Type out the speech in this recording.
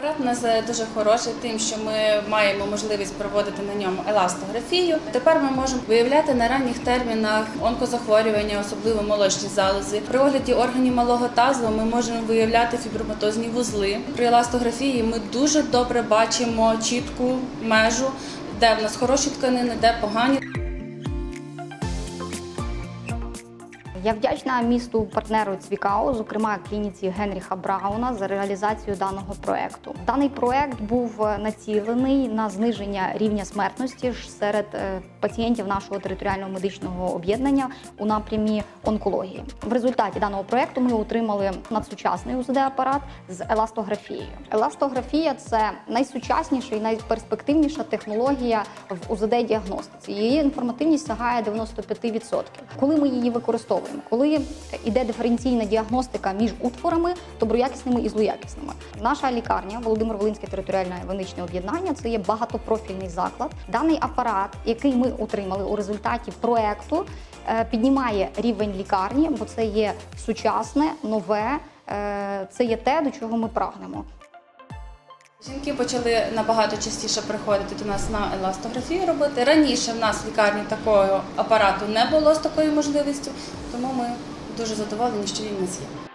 Апарат у нас е, дуже хороший, тим, що ми маємо можливість проводити на ньому еластографію. Тепер ми можемо виявляти на ранніх термінах онкозахворювання, особливо молочні залози. При огляді органів малого тазу ми можемо виявляти фіброматозні вузли. При еластографії ми дуже добре бачимо чітку межу, де в нас хороші тканини, де погані. Я вдячна місту партнеру Цвікау, зокрема клініці Генріха Брауна, за реалізацію даного проекту. Даний проект був е, націлений на зниження рівня смертності серед е, пацієнтів нашого територіального медичного об'єднання у напрямі онкології. В результаті даного проекту ми отримали надсучасний УЗД-апарат з еластографією. Еластографія це найсучасніша і найперспективніша технологія в УЗД-діагностиці. Її інформативність сягає 95%. Коли ми її використовуємо, коли йде диференційна діагностика між утворами, доброякісними і злоякісними. Наша лікарня Володимир Волинське територіальне медичне об'єднання це є багатопрофільний заклад. Даний апарат, який ми отримали у результаті проекту, е, піднімає рівень лікарні, бо це є сучасне, нове, е, це є те, до чого ми прагнемо. Жінки почали набагато частіше приходити до нас на еластографію робити. Раніше в нас в лікарні такого апарату не було з такою можливістю, тому ми дуже задоволені, що він у нас є.